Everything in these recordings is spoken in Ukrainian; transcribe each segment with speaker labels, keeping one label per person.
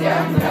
Speaker 1: Yeah.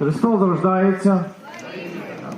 Speaker 1: Христос рождається.